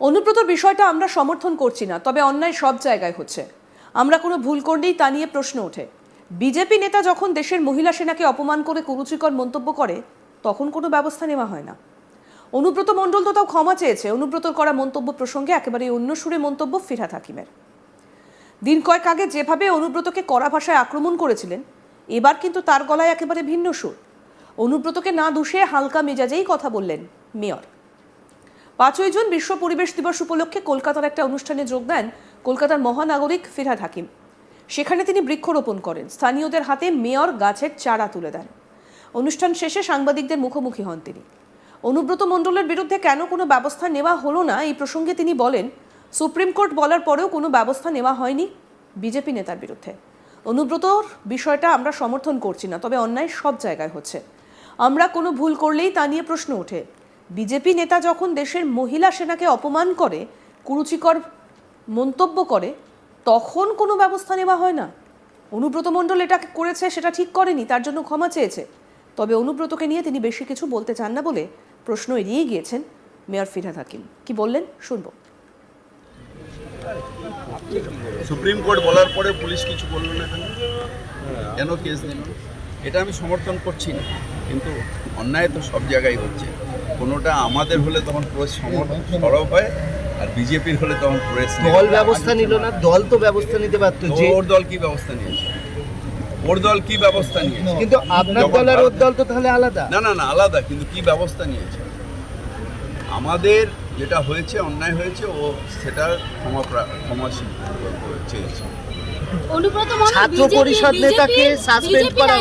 অনুব্রতর বিষয়টা আমরা সমর্থন করছি না, তবে অন্যায় সব জায়গায় হচ্ছে। আমরা কোনো ভুল করলেই তা নিয়ে প্রশ্ন ওঠে। বিজেপি নেতা যখন দেশের মহিলা সেনাকে অপমান করে কুরুচিকর মন্তব্য করে, তখন কোনো ব্যবস্থা নেওয়া হয় না। অনুব্রত মণ্ডল তো তাও ক্ষমা চেয়েছে, অনুব্রতর করা মন্তব্য প্রসঙ্গে একেবারে অন্য সুরে মন্তব্য ফিরহাদ হাকিমের দিন কয়েক আগে যেভাবে অনুব্রতকে কড়া ভাষায় আক্রমণ করেছিলেন, এবার কিন্তু তার গলায় একেবারে ভিন্ন সুর। অনুব্রতকে না দুষে হালকা মেজাজেই কথা বললেন মেয়র। পাঁচই জুন বিশ্ব পরিবেশ দিবস উপলক্ষে কলকাতার একটা অনুষ্ঠানে যোগ দেন কলকাতার মহানাগরিক ফিরহাদ হাকিম। সেখানে তিনি বৃক্ষরোপণ করেন। স্থানীয়দের হাতে মেয়র গাছের চারা তুলে দেন। অনুষ্ঠান শেষে সাংবাদিকদের মুখোমুখি হন তিনি। অনুব্রত মণ্ডলের বিরুদ্ধে কেন কোনো ব্যবস্থা নেওয়া হলো না এই প্রসঙ্গে তিনি বলেন, সুপ্রিম কোর্ট বলার পরেও কোনো ব্যবস্থা নেওয়া হয়নি বিজেপি নেতার বিরুদ্ধে। অনুব্রতর বিষয়টা আমরা সমর্থন করছি না, তবে অন্যায় সব জায়গায় হচ্ছে। আমরা কোনো ভুল করলেই তা নিয়ে প্রশ্ন ওঠে। বিজেপি নেতা যখন দেশের মহিলা সেনাকে অপমান করে, কুরুচিকর মন্তব্য করে, তখন কোনো ব্যবস্থা নেওয়া হয় না। অনুব্রত মণ্ডল এটা করেছে, সেটা ঠিক করেনি, তার জন্য ক্ষমা চেয়েছে। তবে অনুব্রতকে নিয়ে তিনি বেশি কিছু বলতে চান না বলে প্রশ্ন এড়িয়ে গিয়েছেন মেয়র ফিরহাদ হাকিম। কি বললেন? শুনব। সুপ্রিম কোর্ট বলার পরে পুলিশ কিছু বলল না কেন? কেস দিল? এটা আমি সমর্থন করছি না। কিন্তু অন্যায় তো সব জায়গায় হচ্ছে। কোনোটা আমাদের হলে তখন প্রেস সরব হয় আর বিজেপির হলে তখন প্রেস দল ব্যবস্থা নিল না দল তো ব্যবস্থা নিতে পারতো যে ওর দল কি ব্যবস্থা নিয়েছে? ওর দল কি ব্যবস্থা নিয়েছে? কিন্তু আপনার দল আর ওর দল তো তাহলে আলাদা। না না না আলাদা কিন্তু কি ব্যবস্থা নিয়েছে? আমাদের যেটা হয়েছে অন্যায় হয়েছে ও সেটার ক্ষমা ক্ষমাশীল চেয়েছে। ছাত্র পরিষদ নেতাকে BJP করা-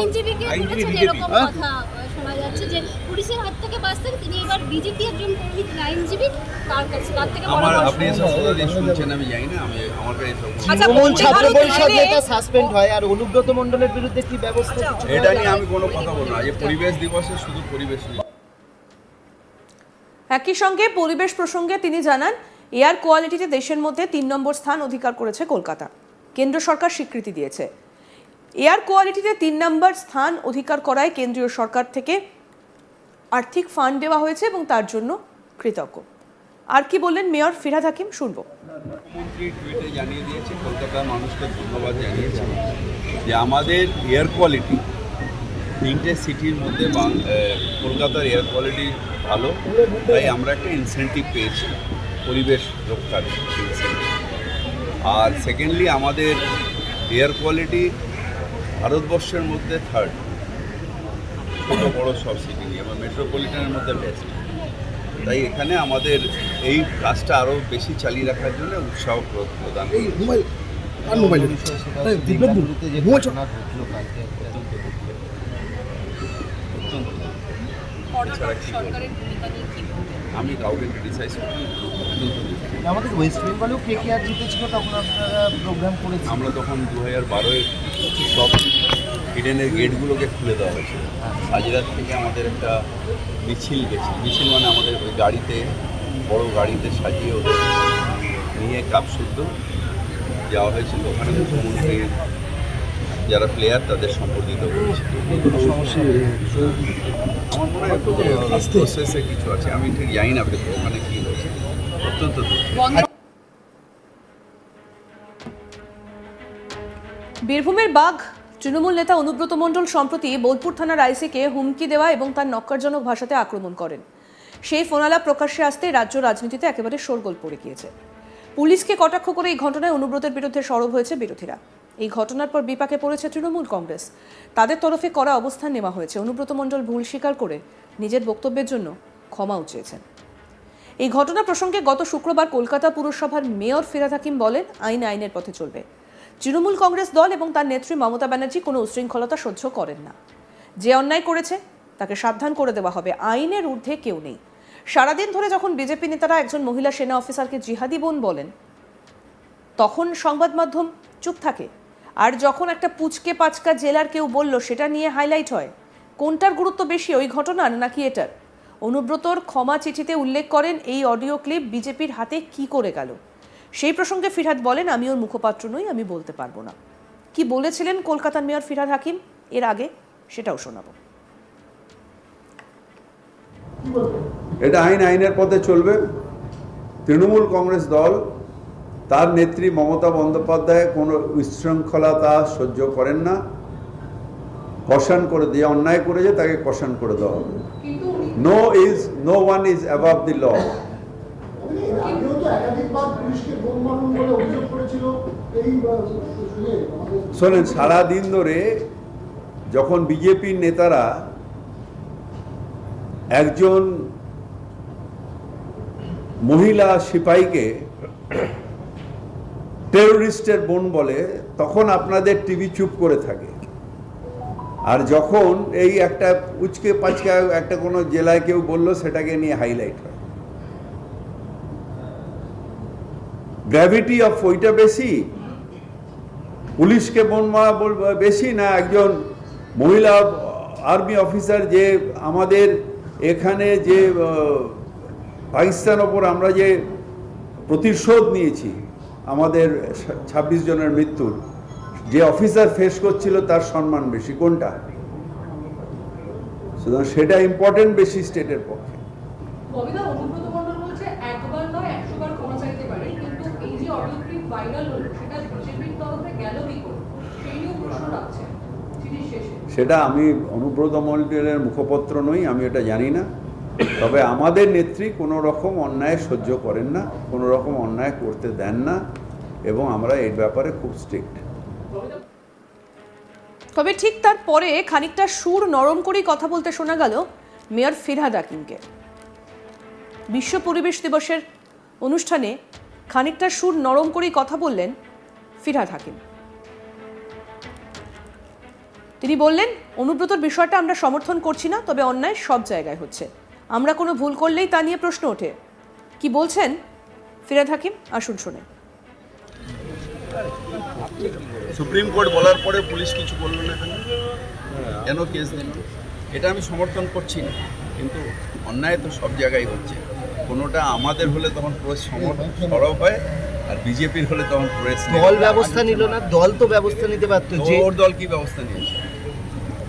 আইনজীবীকে হ্যাঁ? কথা শোনা যাচ্ছে যে পুলিশের হাত থেকে বাঁচতেন। তিনি এবার বিজেপি একজন কর্মী আইনজীবী। তার কাছে তার থেকে আমার আপনি এসব কথা শুনছেন আমি জানি না আমি আমার কাছে এসব আচ্ছা, তৃণমূল ছাত্র পরিষদ নেতা সাসপেন্ড হয় আর অনুব্রত মণ্ডলের বিরুদ্ধে কি ব্যবস্থা এটা নিয়ে আমি কোনো কথা বলব না। যে পরিবেশ দিবসে শুধু পরিবেশ একই সঙ্গে পরিবেশ প্রসঙ্গে তিনি জানান এয়ার কোয়ালিটিতে দেশের মধ্যে তিন নম্বর স্থান অধিকার করেছে কলকাতা। কেন্দ্র সরকার স্বীকৃতি দিয়েছে। এয়ার কোয়ালিটিতে তিন নম্বর স্থান অধিকার করায় কেন্দ্রীয় সরকার থেকে আর্থিক ফান্ড দেওয়া হয়েছে এবং তার জন্য কৃতজ্ঞ। আর কি বললেন মেয়র ফিরহাদ হাকিম? শুনব। মুখ্যমন্ত্রী টুইটে জানিয়ে দিয়েছে, কলকাতার মানুষকে ধন্যবাদ জানিয়েছে যে আমাদের এয়ার কোয়ালিটি তিনটে সিটির মধ্যে কলকাতার এয়ার কোয়ালিটি ভালো, তাই আমরা একটা ইনসেন্টিভ পেয়েছি পরিবেশ রক্ষার। আর সেকেন্ডলি আমাদের এয়ার কোয়ালিটি ভারতবর্ষের মধ্যে থার্ড ছোটো বড়ো সব সিটি নিয়ে এবং মেট্রোপলিটনের মধ্যে বেস্ট তাই এখানে আমাদের এই কাজটা আরও বেশি চালিয়ে রাখার জন্য উৎসাহ প্র- প্রদান? আমি কাউকে ক্রিটিসাইজ করি আমাদের ওয়েস্ট বেঙ্গলেও কে কে আর জিতেছিল তখন আপনারা প্রোগ্রাম করেছেন আমরা তখন দু হাজার বারোয় সব হিডেনের গেটগুলোকে খুলে দেওয়া হয়েছিল। সাজিরার থেকে আমাদের একটা মিছিল গেছে মিছিল মানে আমাদের ওই গাড়িতে বড় গাড়িতে সাজিয়ে ওদের নিয়ে কাপ শুদ্ধ যাওয়া হয়েছিল। ওখানে মুখ্যমন্ত্রীর যারা প্লেয়ার তাদের সম্পর্কিত করেছে আমার মনে হয় প্রসেসে কিছু আছে আমি ঠিক জানি না ওখানে কী হয়েছে। অত্যন্ত বীরভূমের বাঘ তৃণমূল নেতা অনুব্রত মণ্ডল সম্প্রতি বোলপুর থানার আইসিকে হুমকি দেওয়া এবং তার নক্কারজনক ভাষাতে আক্রমণ করেন। সেই ফোনালাপ প্রকাশ্যে আসতে রাজ্য রাজনীতিতে একেবারে শোরগোল পড়ে গিয়েছে। পুলিশকে কটাক্ষ করে এই ঘটনায় অনুব্রতের বিরুদ্ধে সরব হয়েছে বিরোধীরা। এই ঘটনার পর বিপাকে পড়েছে তৃণমূল কংগ্রেস। তাদের তরফে করা অবস্থান নেওয়া হয়েছে। অনুব্রত মণ্ডল ভুল স্বীকার করে নিজের বক্তব্যের জন্য ক্ষমাও চেয়েছেন। এই ঘটনা প্রসঙ্গে গত শুক্রবার কলকাতা পুরসভার মেয়র ফিরাদ হাকিম বলেন, আইন আইনের পথে চলবে। তৃণমূল কংগ্রেস দল এবং তার নেত্রী মমতা ব্যানার্জি কোনো উশৃঙ্খলতা সহ্য করেন না। যে অন্যায় করেছে, তাকে সাবধান করে দেওয়া হবে। আইনের ঊর্ধ্বে কেউ নেই। সারাদিন ধরে যখন বিজেপি নেতারা একজন মহিলা সেনা অফিসারকে জিহাদি বোন বলেন, তখন সংবাদ মাধ্যম চুপ থাকে। আর যখন একটা পুচকে পাচকা জেলার কেউ বলল, সেটা নিয়ে হাইলাইট হয় কোনটার গুরুত্ব বেশি, ওই ঘটনার নাকি এটার? অনুব্রতর ক্ষমা চিঠিতে উল্লেখ করেন এই অডিও ক্লিপ বিজেপির হাতে কি করে গেল? সেই প্রসঙ্গে ফিরহাদ বলেন আমি ওর মুখপাত্র নই আমি বলতে পারব না। কি বলেছিলেন কলকাতার মেয়র ফিরহাদ হাকিম? এর আগে সেটাও শোনাবো। এটা আইন আইনের পথে চলবে। তৃণমূল কংগ্রেস দল তার নেত্রী মমতা বন্দ্যোপাধ্যায় কোনো উচ্ছৃঙ্খলতা সহ্য করেন না। কষান করে দিয়ে অন্যায় করেছে তাকে কষান করে দেওয়া হবে। No is no one is above the law আগেও তো একাধিকবার পুলিশকে বোম মারুন বলে অভিযোগ করেছিল এই আহ, শুনে আমাদের শোনেন, সারাদিন ধরে যখন বিজেপির নেতারা একজন মহিলা সিপাহীকে টেরোরিস্টের বোন বলে, তখন আপনাদের টিভি চুপ করে থাকে। আর যখন এই একটা উচকে পাচকা একটা কোনো জেলায় কেউ বলল, সেটাকে নিয়ে হাইলাইট হয়। গ্র্যাভিটি অফ ওইটা বেশি পুলিশকে বোন মারা বেশি না একজন মহিলা আর্মি অফিসার যে আমাদের এখানে যে পাকিস্তান ওপর আমরা যে প্রতিশোধ নিয়েছি আমাদের ছাব্বিশ জনের মৃত্যুর, যে অফিসার ফেস করছিল তার সম্মান বেশি, কোনটা? সুতরাং সেটা ইম্পর্টেন্ট বেশি স্টেটের পক্ষে। হলো সেটা বিজেপির তরফে গেল কি করে সেই নিয়েও প্রশ্ন রাখছে চিঠির শেষে সেটা আমি অনুব্রত মন্ডলের মুখপত্র নই, আমি এটা জানি না। তবে আমাদের নেত্রী কোনো রকম অন্যায় সহ্য করেন না, কোনো রকম অন্যায় করতে দেন না, এবং আমরা এই ব্যাপারে খুব স্ট্রিক্ট তবে ঠিক তারপরে খানিকটা সুর নরম করেই কথা বলতে শোনা গেল মেয়র ফিরহাদ হাকিমকে। বিশ্ব পরিবেশ দিবসের অনুষ্ঠানে খানিকটা সুর নরম করেই কথা বললেন ফিরহাদ হাকিম। তিনি বললেন অনুব্রতর বিষয়টা আমরা সমর্থন করছি না তবে অন্যায় সব জায়গায় হচ্ছে। আমরা কোনো ভুল করলেই তা নিয়ে প্রশ্ন ওঠে। কি বলছেন? ফিরহাদ হাকিম আসুন শুনে। সুপ্রিম কোর্ট বলার পরে পুলিশ কিছু বলল না কেন? কেন কেস দিল? এটা আমি সমর্থন করছি না কিন্তু অন্যায় তো সব জায়গায় হচ্ছে। কোনোটা আমাদের হলে তখন প্রেস সরব হয় আর বিজেপির হলে তখন প্রেস দল ব্যবস্থা নিল না দল তো ব্যবস্থা নিতে পারতো যে ওর দল কি ব্যবস্থা নিয়েছে?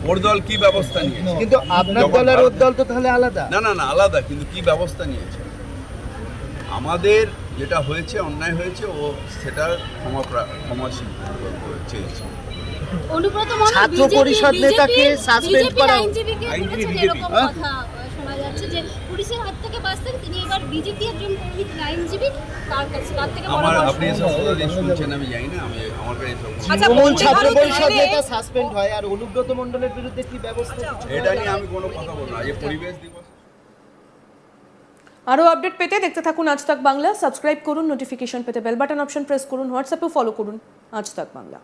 ওর দল কি ব্যবস্থা নিয়েছে? কিন্তু আপনার দল আর ওর দল তো তাহলে আলাদা। না না না আলাদা কিন্তু কি ব্যবস্থা নিয়েছে? আমাদের যেটা হয়েছে অন্যায় হয়েছে ও সেটার ক্ষমা ক্ষমাশীল চেয়েছে। ছাত্র পরিষদ নেতাকে BJP করা- আইনজীবীকে এরকম হ্যাঁ? কথা শোনা যাচ্ছে যে পুলিশের হাত থেকে বাঁচতেন তিনি এবার বিজেপি একজন কর্মী আইনজীবী তার কাছে তার থেকে আমার আপনি এসব কথা শুনছেন আমি জানি না আমি আমার কাছে এসব আচ্ছা, ছাত্র পরিষদ নেতা সাসপেন্ড হয় আর অনুব্রত মণ্ডলের বিরুদ্ধে কি ব্যবস্থা এটা নিয়ে আমি কোনো কথা বলব না যে পরিবেশ দিবস। আরও আপডেট পেতে দেখতে থাকুন আজ তাক বাংলা। সাবস্ক্রাইব করুন নোটিফিকেশন পেতে বেল বাটন অপশন প্রেস করুন হোয়াটসঅ্যাপেও ফলো করুন আজ তাক বাংলা।